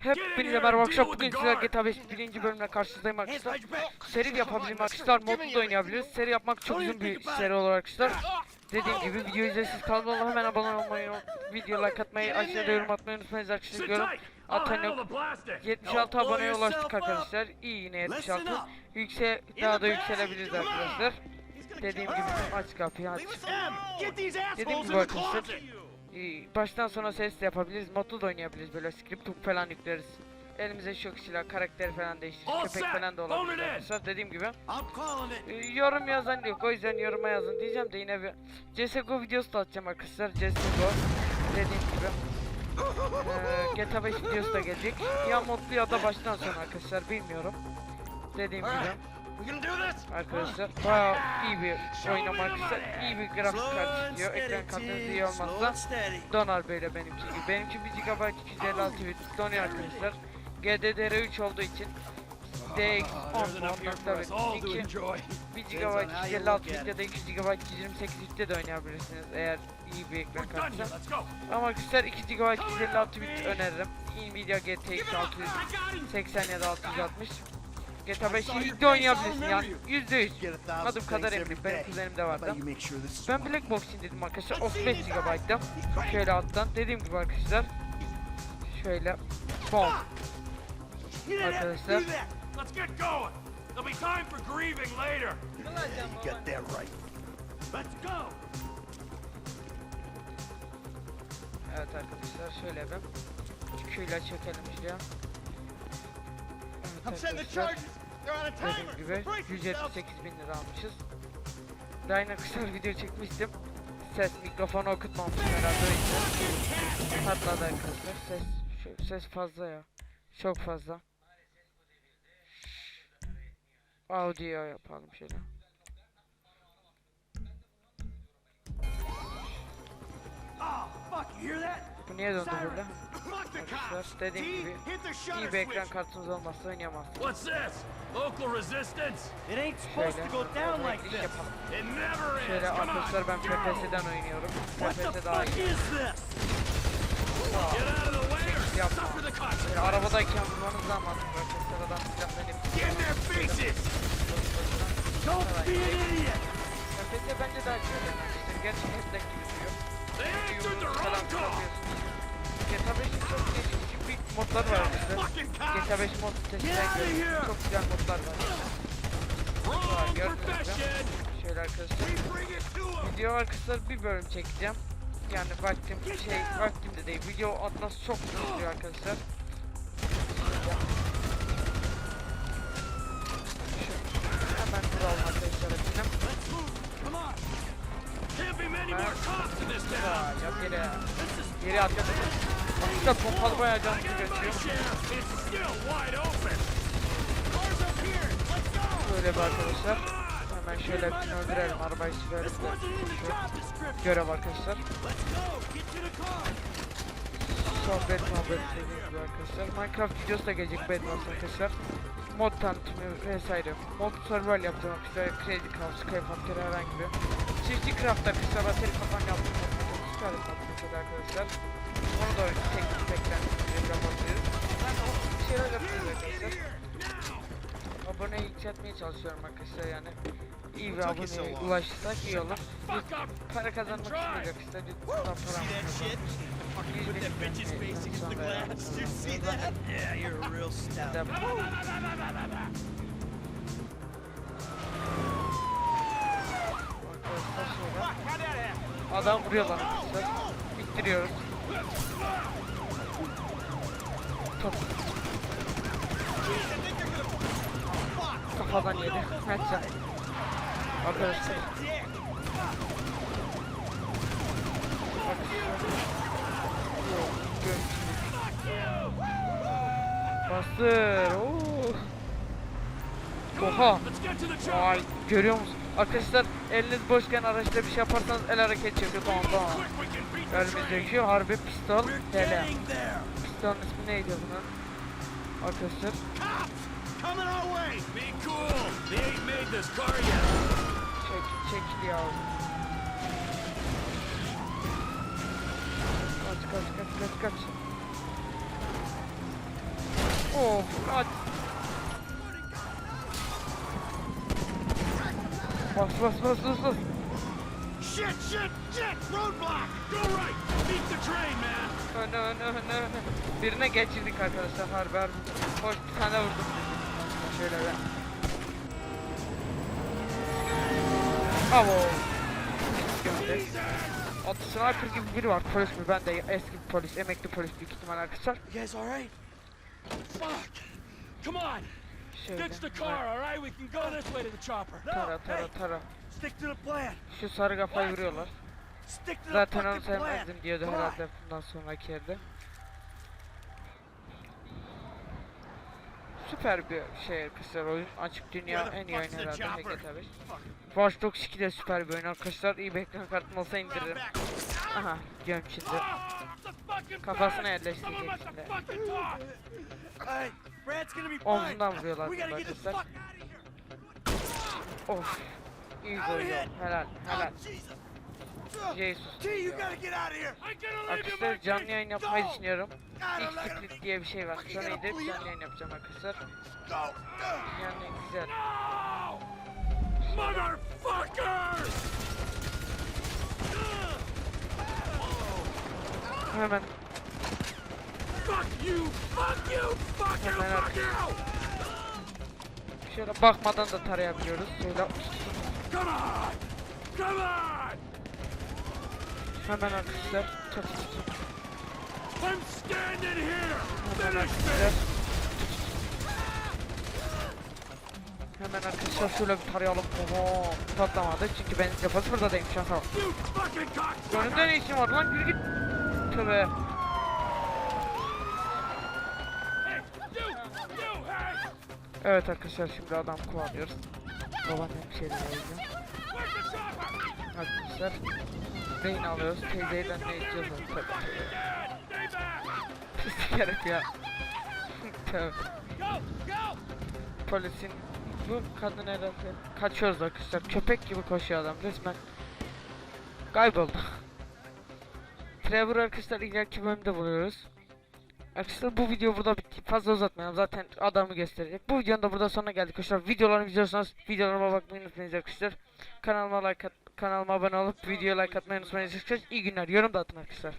Hepinize merhaba arkadaşlar. Bugün sizler GTA 5 birinci bölümle karşınızdayım arkadaşlar. Seri yapabilirim arkadaşlar. Modlu da oynayabiliriz. Seri yapmak çok uzun bir seri olur arkadaşlar. Dediğim gibi video izlesiz kanalıma hemen abone olmayı, video like atmayı, aşağıda yorum atmayı unutmayınız arkadaşlar. Yorum atan yok. 76 aboneye ulaştık arkadaşlar. İyi yine 76. Yüksel daha da yükselebiliriz arkadaşlar. Dediğim gibi aç kapıyı aç. Dediğim gibi arkadaşlar. Baştan sona ses de yapabiliriz. Modlu da oynayabiliriz böyle script falan yükleriz. Elimize çok silah, karakter falan değiştiririz. Köpek falan da olabilir arkadaşlar. Dediğim gibi. Ee, yorum yazan yok. O yüzden yoruma yazın diyeceğim de yine bir CSGO videosu da atacağım arkadaşlar. CSGO dediğim gibi. Ee, GTA 5 videosu da gelecek. Ya modlu ya da baştan sona arkadaşlar bilmiyorum. Dediğim gibi Arkadaşlar bayağı iyi bir oynama arkadaşlar. İyi bir grafik kart istiyor. Ekran kartınız iyi olmazsa donar böyle benimki gibi. Benimki 1 GB 256 bit donuyor arkadaşlar. GDDR3 olduğu için DX There's 10 enough here for us all to 2 enjoy. 1 GB Depends on how you 256 look at bit ya da 2 GB 228 bitte de oynayabilirsiniz eğer iyi bir ekran go. Ama arkadaşlar 2 GB 256 bit öneririm. Nvidia GTX 680 ya da 660. GTA 5 ilk de oynayabilirsin yani %100. Get a thousand Adım kadar eminim benim kuzenimde vardı. Ben Black Box indirdim arkadaşlar 35 GB'da. Şöyle alttan dediğim gibi arkadaşlar. Şöyle bom. Arkadaşlar Let's get going. There'll be time for grieving later. You got that right. Let's go. evet arkadaşlar şöyle bir Q'yla çekelim şuraya. Evet arkadaşlar dediğim gibi 178 bin lira almışız. Daha yine kısa bir video çekmiştim. Ses mikrofonu okutmamışım herhalde o yüzden. Patladı arkadaşlar ses şu- ses fazla ya. Çok fazla. Audio yapalım şöyle. That? Bu niye döndü böyle? Arkadaşlar dediğim gibi iyi bir ekran kartınız olmazsa oynayamazsınız. What's this? Local resistance? It ain't supposed to go down like this. It never is. Şöyle Come on. arkadaşlar ben go. PPS'den oynuyorum. What the PPS daha fuck iyi. is this? Get out of the way or Yapma. suffer the consequences. arabadayken vurmanız daha mantıklı arkadaşlar adam silahla hep Get in their faces. Don't be an idiot. PPS bence daha arkadaşlar. Gerçi headlock gibi GTA 5'in çok gelişmiş bir modlar var. Fucking GTA cops. 5 mod testinden here. Çok güzel modlar var. Mü? profession. Şöyle arkadaşlar. We bring it to 'em. Video arkadaşlar bir bölüm çekeceğim. Yani vaktim şey vaktim de değil. Video atlas çok uzun sürüyor arkadaşlar. Şu- Hemen duralım arkadaşlar efendim. Geri at yap. Arkadaşlar pompalı bayağı can. Böyle bir arkadaşlar. Hemen şöyle hepsini öldürelim. Arabayı sürelim. Description. Görev arkadaşlar. Sohbet muhabbet dediğim gibi arkadaşlar. Minecraft videosu da gelecek Bedwars arkadaşlar. Mod tanıtımı vesaire. Mod survival yapacağım arkadaşlar. Crazy Craft, Skyfactor herhangi bir. Çiftçi Craft arkadaşlar. Atari kapan yaptım. Süper mesela arkadaşlar. Onu da teknik beklentileri yapabiliriz. Ben o şeyler yapıyoruz arkadaşlar. Aboneyi yükseltmeye çalışıyorum arkadaşlar yani. İyi bir aboneye ulaşırsak iyi olur. Para kazanmak istiyoruz arkadaşlar. YouTube'dan para See that shit? Fucking Put that bitch's face against the glass. You see that? Yeah, you're a real stout. Adam vuruyorlar. Bittiriyoruz. Top. Kafadan yedi. Headshot. Arkadaşlar. Bastır. Oo. Oha. Vay görüyor musun? Arkadaşlar eliniz boşken araçta bir şey yaparsanız el hareket yapıyor. Tamam tamam. Train. yakıyor. Harbi pistol. Hele. Pistolun ismi neydi bunun? Arkadaşlar. Coming our way. Be cool. They ain't made this car yet. Çek, ya. Kaç kaç kaç kaç kaç. Of kaç. Bas bas bas bas bas. Shit, shit, shit! Roadblock! Go right! Beat the train, man! Öne öne öne öne. Birine geçirdik arkadaşlar harbi harbi. Hoş bir tane vurdum. Şöyle be. Avo. Gömdü. O sniper gibi biri var polis mi? Ben de eski bir polis, emekli polis büyük ihtimal arkadaşlar. You guys all right? Fuck! Come on! Ditch the car, all right? We can go this way to the chopper. Tara tara tara. Stick to the plan. Şu sarı kafayı vuruyorlar. Zaten onu sevmezdim diyordu herhalde bundan sonraki yerde. Süper bir şey arkadaşlar oyun. Açık dünya en iyi oyun herhalde? GTA 5. Watch Dogs 2 de süper bir oyun arkadaşlar. İyi bir ekran kartım olsa indiririm. Aha göm şimdi. Ah, Kafasına yerleştirecek şimdi. Omzundan vuruyorlar arkadaşlar. of. İyi koyuyor. Helal helal. Oh, Jesus. Jesus. Arkadaşlar canlı yayın yapmayı düşünüyorum. İlk diye bir şey var. Sonra gidip canlı yayın yapacağım arkadaşlar. Yani güzel. No! Motherfuckers! Hemen Fuck you! Fuck you! Fuck you! Fuck you! şöyle bakmadan da tarayabiliyoruz. Şöyle Come on! Come on! hemen arkadaşlar. Çok I'm standing here! Finish this! Hemen arkadaşlar şöyle bir tarayalım. Oho patlamadı çünkü benim deposu burada değilmiş şansa! Önümde ne işin var lan yürü git. Tövbe. Evet arkadaşlar şimdi adam kovalıyoruz. Babaannem bir şeyler chopper? Arkadaşlar. Rehin alıyoruz. Teyzeyle ne içiyoruz? Tabii Pislik herif ya. Polisin bu kadın herhalde. Kaçıyoruz arkadaşlar. Köpek gibi koşuyor adam resmen. Kayboldu. Trevor arkadaşlar ileriki bölümde buluyoruz. Arkadaşlar bu video burada bitti. Fazla uzatmayalım. Zaten adamı gösterecek. Bu videonun da burada sonuna geldik arkadaşlar. Videolarımı izliyorsanız videolarıma bakmayı unutmayın arkadaşlar. Kanalıma like at, kanalıma abone olup videoya like atmayı unutmayın arkadaşlar. İyi günler. Yorum da atın arkadaşlar.